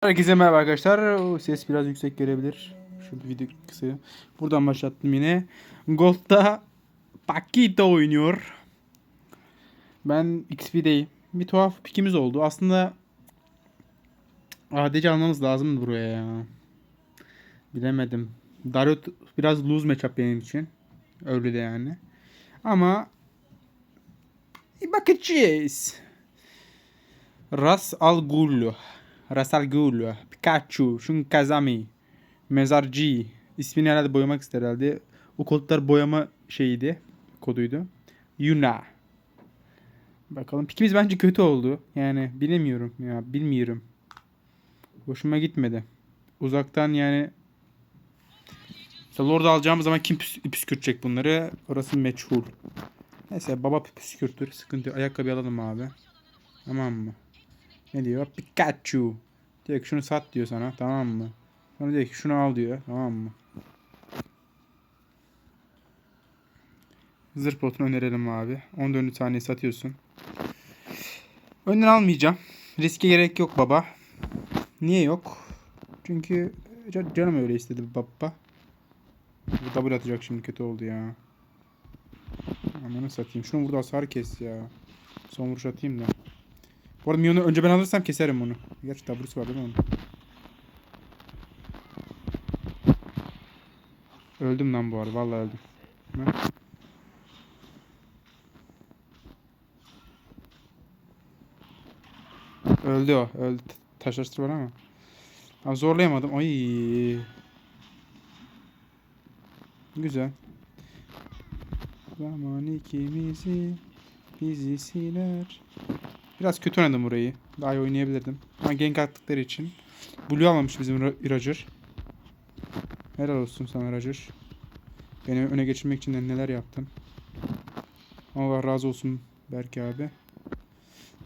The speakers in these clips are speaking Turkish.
Herkese merhaba arkadaşlar. Ses biraz yüksek gelebilir. Şu video kısa. Buradan başlattım yine. Gold'da Paquito oynuyor. Ben XP'deyim. Bir tuhaf pikimiz oldu. Aslında ADC almamız lazım buraya ya. Bilemedim. Darut biraz lose matchup benim için. Öyle de yani. Ama bakacağız. Ras Al Ghul. Ras Al Ghul. Pikachu. Shun Kazami. Mezarcı. İsmini herhalde boyamak ister herhalde. O kodlar boyama şeyiydi. Koduydu. Yuna. Bakalım. Pikimiz bence kötü oldu. Yani bilemiyorum ya. Bilmiyorum. Hoşuma gitmedi. Uzaktan yani Mesela Lord'u alacağımız zaman kim püs- püskürtecek bunları? Orası meçhul. Neyse baba püskürtür. Sıkıntı yok. Ayakkabı alalım abi. Tamam mı? Ne diyor? Pikachu. Diyor ki şunu sat diyor sana. Tamam mı? Sonra diyor ki şunu al diyor. Tamam mı? Zırh potunu önerelim abi. 14 saniye satıyorsun. Önden almayacağım. Riske gerek yok baba. Niye yok? Çünkü can- canım öyle istedi baba. Bu double atacak şimdi kötü oldu ya. Amanı satayım. Şunu burada hasar kes ya. Son vuruş atayım da. Bu arada Mion'u önce ben alırsam keserim onu. Gerçi W'su var değil mi onun? Öldüm lan bu arada. Vallahi öldüm. Ha? Öldü o. Öldü. Taşlaştır var ama. Abi zorlayamadım. Ay. Güzel. Zaman ikimizi bizi siler. Biraz kötü oynadım burayı. Daha iyi oynayabilirdim. Ama gank attıkları için. Blue almamış bizim Ro- Roger. Helal olsun sana Roger. Beni öne geçirmek için de neler yaptın. Allah razı olsun Berke abi.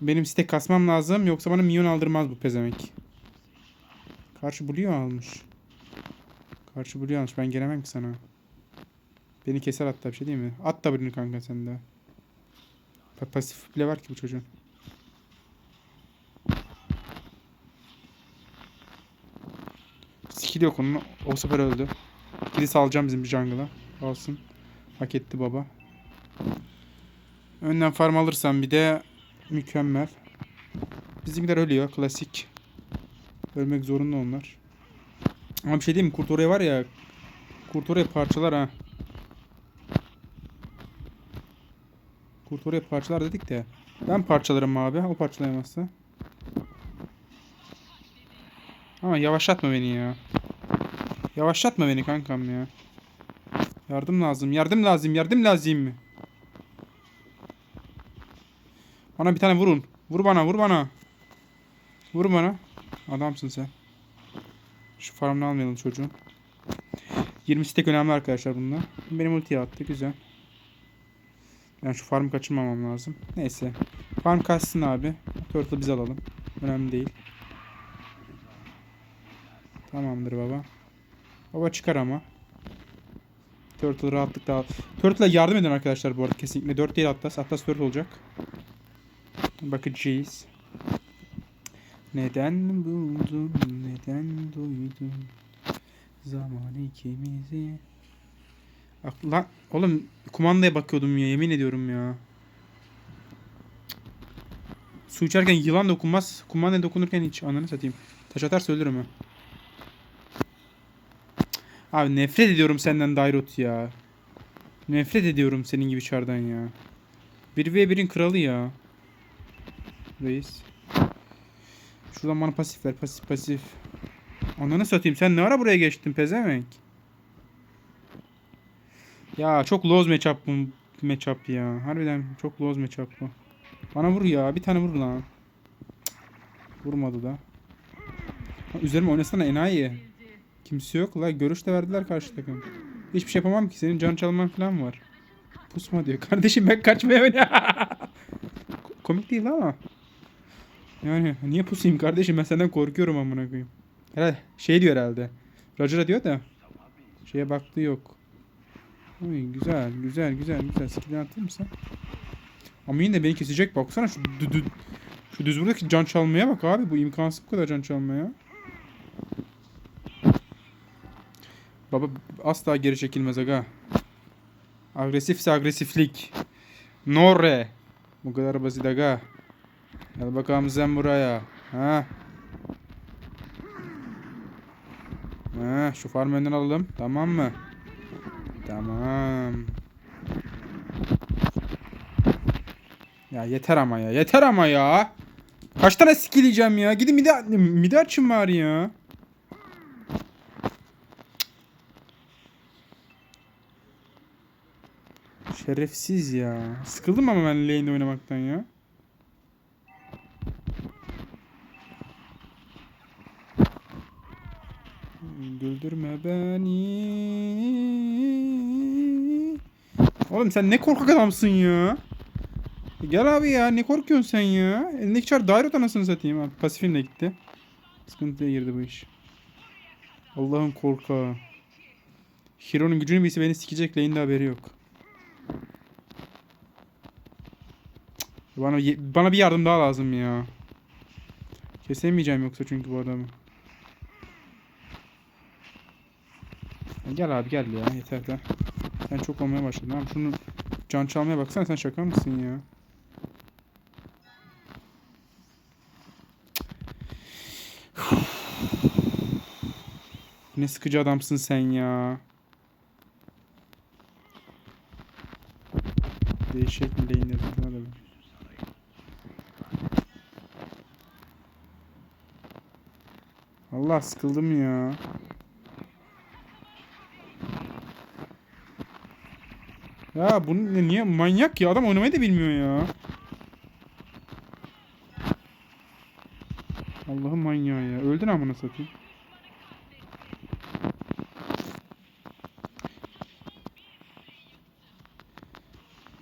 Benim site kasmam lazım yoksa bana minyon aldırmaz bu pezemek. Karşı Blue almış. Karşı Blue almış ben gelemem ki sana. Beni keser hatta bir şey değil mi? At da birini kanka sen de. Pa- pasif bile var ki bu çocuğun. Skill yok onun. O sefer öldü. Kilise alacağım bizim jungle'a. Alsın. Hak etti baba. Önden farm alırsam bir de mükemmel. Bizimkiler ölüyor. Klasik. Ölmek zorunda onlar. Ama bir şey diyeyim mi? Kurt oraya var ya. Kurt oraya parçalar ha. Kurt oraya parçalar dedik de. Ben parçalarım abi. O parçalayamazsa. Ama yavaşlatma beni ya. Yavaşlatma beni kankam ya. Yardım lazım. Yardım lazım. Yardım lazım. Bana bir tane vurun. Vur bana. Vur bana. Vur bana. Adamsın sen. Şu farmını almayalım çocuğun. 20 stack önemli arkadaşlar bunlar. Benim ultiye attı. Güzel. Ben şu farmı kaçırmamam lazım. Neyse. Farm kaçsın abi. Turtle biz alalım. Önemli değil. Tamamdır baba. Baba çıkar ama. Turtle rahatlıkla al. Turtle'a yardım edin arkadaşlar bu arada kesinlikle. 4 değil Atlas. Atlas 4 olacak. Bakacağız. Neden buldun, neden duydun zaman ikimizi. Bak lan oğlum kumandaya bakıyordum ya yemin ediyorum ya. Su içerken yılan dokunmaz. Kumandaya dokunurken hiç ananı satayım. Taş atarsa ölürüm ha. Abi nefret ediyorum senden Dairot ya. Nefret ediyorum senin gibi çardan ya. 1v1'in kralı ya. Reis. Şuradan bana pasif ver. Pasif pasif. Ananı satayım. Sen ne ara buraya geçtin pezevenk? Ya çok loz matchup bu matchup ya. Harbiden çok loz matchup bu. Bana vur ya. Bir tane vur lan. Vurmadı da. Ha, üzerime oynasana enayi. Kimse yok la. Görüş de verdiler karşı takım. Hiçbir şey yapamam ki. Senin can çalman falan var. Pusma diyor. Kardeşim ben kaçmaya oynuyorum. Komik değil ama. Yani niye pusayım kardeşim ben senden korkuyorum amına koyayım. Herhalde şey diyor herhalde. Roger'a diyor da. Şeye baktığı yok. Oy güzel güzel güzel güzel. Skill'ini atayım mı sen? Ama yine de beni kesecek baksana şu dü- şu düz buradaki can çalmaya bak abi bu imkansız bu kadar can çalmaya. Baba asla geri çekilmez aga. Agresifse agresiflik. Norre. Bu kadar basit aga. Gel bakalım sen buraya. Ha. Ha, şu farm önden alalım. Tamam mı? Tamam. Ya yeter ama ya. Yeter ama ya. Kaç tane skilleyeceğim ya? Gidin mide, mide açın bari ya. Şerefsiz ya. Sıkıldım ama ben lane'de oynamaktan ya. Güldürme beni. Oğlum sen ne korkak adamsın ya. Gel abi ya ne korkuyorsun sen ya? Elindeki çar daire anasını satayım abi. Pasifim de gitti. Sıkıntıya girdi bu iş. Allah'ın korkağı. Hero'nun gücünü bilse beni sikecek lane'de haberi yok. Bana bana bir yardım daha lazım ya. Kesemeyeceğim yoksa çünkü bu adamı. Gel abi gel ya yeter de. Sen çok olmaya başladın abi. Şunu can çalmaya baksana sen şaka mısın ya? Ne sıkıcı adamsın sen ya. Değişik mi lane'de hadi be. Allah sıkıldım ya. Ya bunu niye manyak ya adam oynamayı da bilmiyor ya. Allah'ın manyağı ya. Öldün amına satayım.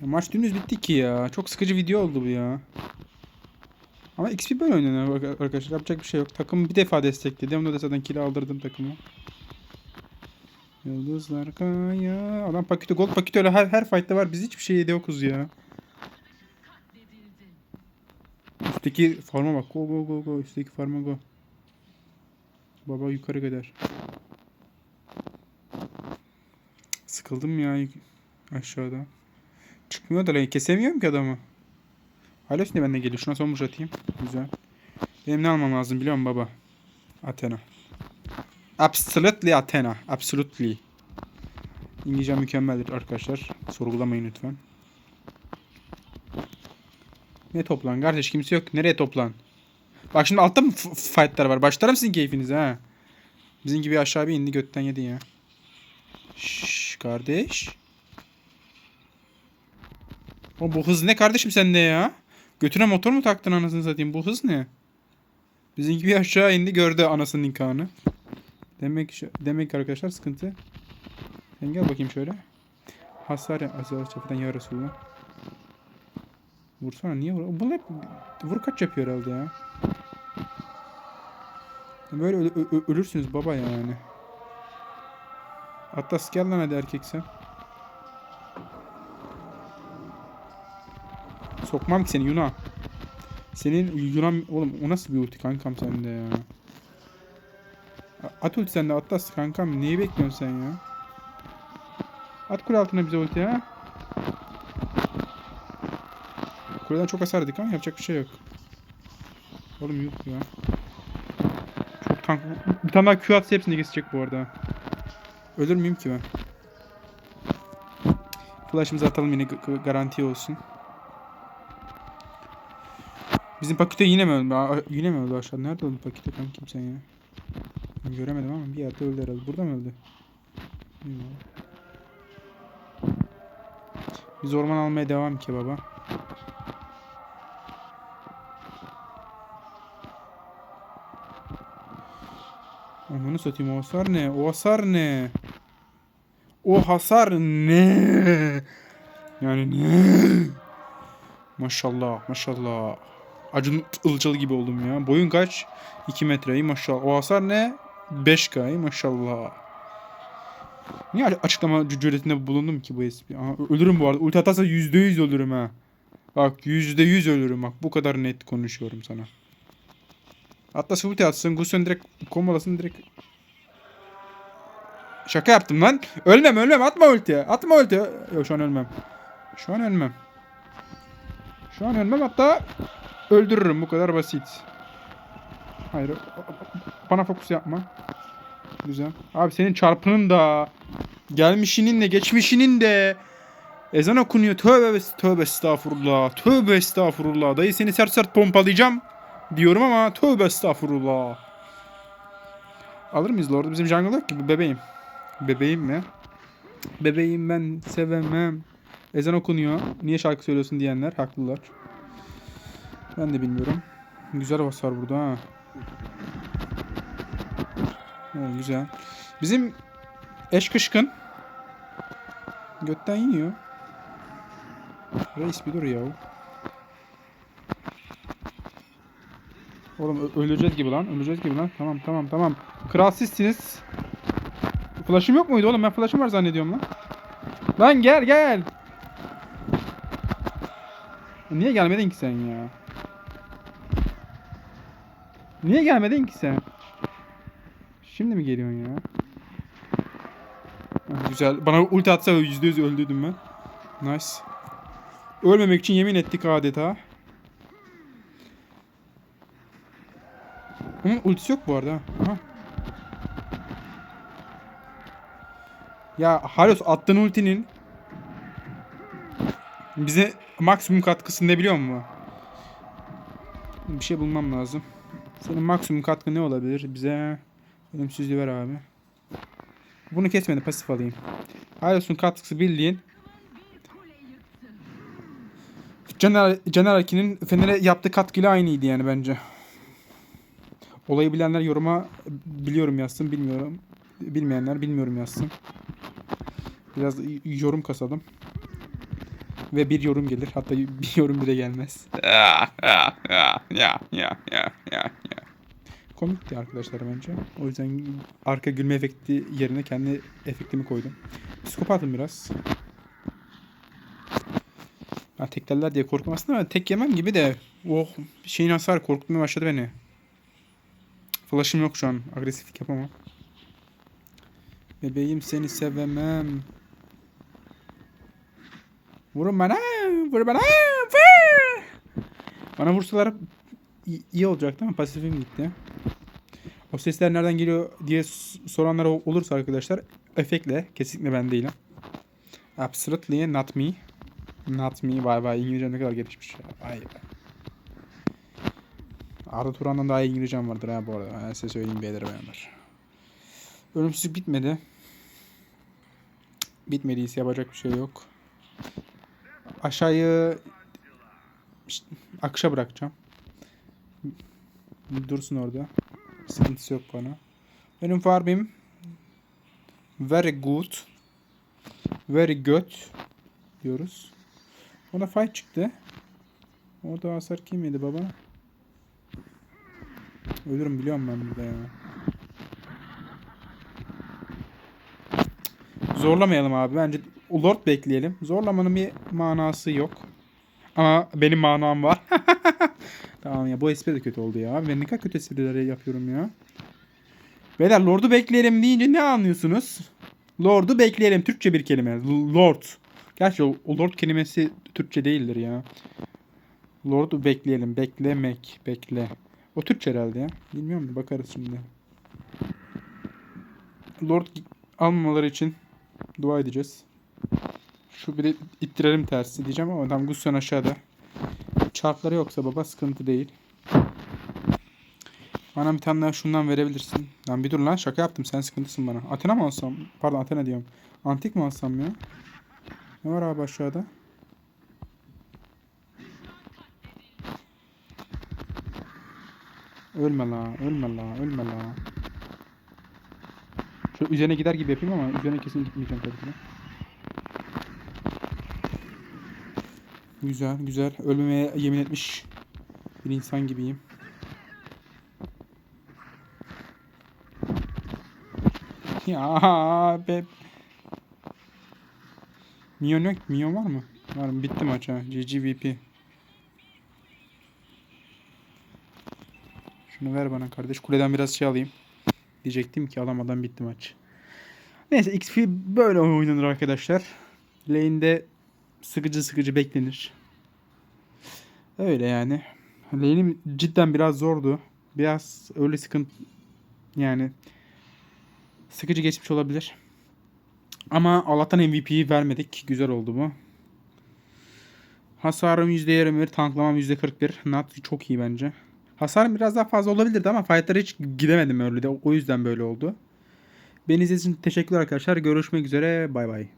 Ya maç dümdüz bitti ki ya. Çok sıkıcı video oldu bu ya. Ama XP böyle oynanıyor arkadaşlar. Yapacak bir şey yok. Takım bir defa destekledi. Onda da zaten kill aldırdım takımı. Yıldızlar kaya. Adam paketi gold paketi öyle her her fight'ta var. Biz hiçbir şeyde yokuz ya. Üstteki farma bak. Go go go go. Üstteki farma go. Baba yukarı kadar. Sıkıldım ya aşağıda. Çıkmıyor da lan. Kesemiyorum ki adamı. Hala şimdi benden geliyor. Şuna son vuruş atayım. Güzel. Benim ne almam lazım biliyor musun baba? Athena. Absolutely Athena. Absolutely. İngilizce mükemmeldir arkadaşlar. Sorgulamayın lütfen. Ne toplan? Kardeş kimse yok. Nereye toplan? Bak şimdi altta mı fightlar var? Başlarım sizin keyfinize ha. Bizim gibi aşağı bir indi götten yedi ya. Şşş kardeş. O bu hız ne kardeşim sende ya? Götüne motor mu taktın anasını satayım? Bu hız ne? Bizim gibi aşağı indi gördü anasının nikahını. Demek demek arkadaşlar sıkıntı. Sen gel bakayım şöyle. Hasar yap. Azar çapıdan ya Resulullah. Vursana niye vur? Bu hep vur kaç yapıyor herhalde ya. Böyle ölürsünüz baba yani. Atlas gel lan hadi erkek. Sokmam ki seni Yunan. Senin Yunan oğlum o nasıl bir ulti kankam sende ya. At ulti sende Atlas kankam neyi bekliyorsun sen ya? At kule altına bize ulti ha. Kuleden çok hasar yedik ama yapacak bir şey yok. Oğlum yok ya. Çok tank. Bir tane daha Q atsa hepsini kesecek bu arada. Ölür müyüm ki ben? Flash'ımızı atalım yine garanti olsun. Bizim pakete yine mi öldü? Yine mi öldü aşağı? Nerede öldü pakete kankim sen ya? Ben göremedim ama bir yerde öldü herhalde. Burada mı öldü? Biz orman almaya devam ki baba. Onu satayım o hasar ne? O hasar ne? O hasar ne? Yani ne? Maşallah maşallah. Acun Ilıcalı gibi oldum ya. Boyun kaç? 2 metreyi maşallah. O hasar ne? 5K maşallah. Niye açıklama cüretinde bulundum ki bu espri? Ölürüm bu arada. Ulti atarsa %100 ölürüm ha. Bak %100 ölürüm bak. Bu kadar net konuşuyorum sana. Atlas ulti atsın. Gusion direkt kombolasın direkt. Şaka yaptım lan. Ölmem ölmem atma ulti. Atma ulti. Yok şu an ölmem. Şu an ölmem. Şu an ölmem hatta öldürürüm bu kadar basit. Hayır. Bana fokus yapma. Güzel. Abi senin çarpının da gelmişinin de geçmişinin de ezan okunuyor. Tövbe tövbe estağfurullah. Tövbe estağfurullah. Dayı seni sert sert pompalayacağım diyorum ama tövbe estağfurullah. Alır mıyız Lord'u? Bizim jungle yok ki bebeğim. Bebeğim mi? Bebeğim ben sevemem. Ezan okunuyor. Niye şarkı söylüyorsun diyenler haklılar. Ben de bilmiyorum. Güzel basar burada ha. Ha, güzel. Bizim eş kışkın. Götten yiyor. Reis bir dur ya. Oğlum öleceğiz gibi lan. Öleceğiz gibi lan. Tamam tamam tamam. Kral sizsiniz. Flash'ım yok muydu oğlum? Ben flash'ım var zannediyorum lan. Lan gel gel. Niye gelmedin ki sen ya? Niye gelmedin ki sen? Şimdi mi geliyorsun ya? Ah, güzel. Bana ulti atsa %100 öldürdüm ben. Nice. Ölmemek için yemin ettik adeta. Ama ultisi yok bu arada. ha. Aha. Ya Halos attığın ultinin bize maksimum katkısı ne biliyor musun? Bir şey bulmam lazım. Senin maksimum katkı ne olabilir? Bize ölümsüzlüğü ver abi. Bunu kesmedi pasif alayım. Halos'un katkısı bildiğin Caner, Caner Akin'in Fener'e yaptığı katkıyla aynıydı yani bence. Olayı bilenler yoruma biliyorum yazsın, bilmiyorum. Bilmeyenler bilmiyorum yazsın. Biraz yorum kasalım. Ve bir yorum gelir. Hatta bir yorum bile gelmez. Ya ya ya ya ya ya. Komikti arkadaşlar bence. O yüzden arka gülme efekti yerine kendi efektimi koydum. Psikopatım biraz. Ya teklerler diye korktum aslında ama tek yemem gibi de oh şeyin hasar korkutmaya başladı beni. Flash'ım yok şu an. Agresiflik yapamam. Bebeğim seni sevemem. Vurun bana. Vur bana. Vur. Bana vursalar i- iyi olacaktı ama pasifim gitti. O sesler nereden geliyor diye soranlar ol- olursa arkadaşlar efektle kesinlikle ben değilim. Absolutely not me. Not me. Vay vay İngilizcem ne kadar gelişmiş ya. Vay. Arda Turan'dan daha iyi İngilizcem vardır ha bu arada. Ben size söyleyeyim beyler bayanlar. Ölümsüzlük bitmedi. Bitmediyse yapacak bir şey yok. Aşağıyı akışa bırakacağım. Dursun orada. Sıkıntısı yok bana. Benim farmim very good. Very good diyoruz. Ona fight çıktı. Orada hasar kim yedi baba? Ölürüm biliyorum ben burada ya. Zorlamayalım abi. Bence Lord bekleyelim. Zorlamanın bir manası yok. Ama benim manam var. tamam ya bu espri de kötü oldu ya. Ben ne kadar kötü esprileri yapıyorum ya. Beyler Lord'u bekleyelim deyince ne anlıyorsunuz? Lord'u bekleyelim. Türkçe bir kelime. Lord. Gerçi o, o Lord kelimesi Türkçe değildir ya. Lord'u bekleyelim. Beklemek. Bekle. O Türkçe herhalde ya. Bilmiyorum bakarız şimdi. Lord almamaları için dua edeceğiz. Şu biri ittirelim tersi diyeceğim ama tam Gusion aşağıda. Çarkları yoksa baba sıkıntı değil. Bana bir tane daha şundan verebilirsin. Lan bir dur lan şaka yaptım sen sıkıntısın bana. Athena mı alsam? Pardon Athena diyorum. Antik mi alsam ya? Ne var abi aşağıda? Ölme la, ölme la, ölme la. Şu üzerine gider gibi yapayım ama üzerine kesin gitmeyeceğim tabii ki. Güzel, güzel. Ölmemeye yemin etmiş bir insan gibiyim. Ya be. Minyon yok. Minyon var mı? Var mı? Bitti maç. GGVP. Şunu ver bana kardeş. Kuleden biraz şey alayım. Diyecektim ki alamadan bitti maç. Neyse XP böyle oynanır arkadaşlar. Lane'de sıkıcı sıkıcı beklenir. Öyle yani. Lane'im cidden biraz zordu. Biraz öyle sıkıntı yani sıkıcı geçmiş olabilir. Ama Allah'tan MVP'yi vermedik. Güzel oldu bu. Hasarım %21, tanklamam %41. Nat çok iyi bence. Hasarım biraz daha fazla olabilirdi ama fightlara hiç gidemedim öyle de. O yüzden böyle oldu. Beni izlediğiniz için teşekkürler arkadaşlar. Görüşmek üzere. Bay bay.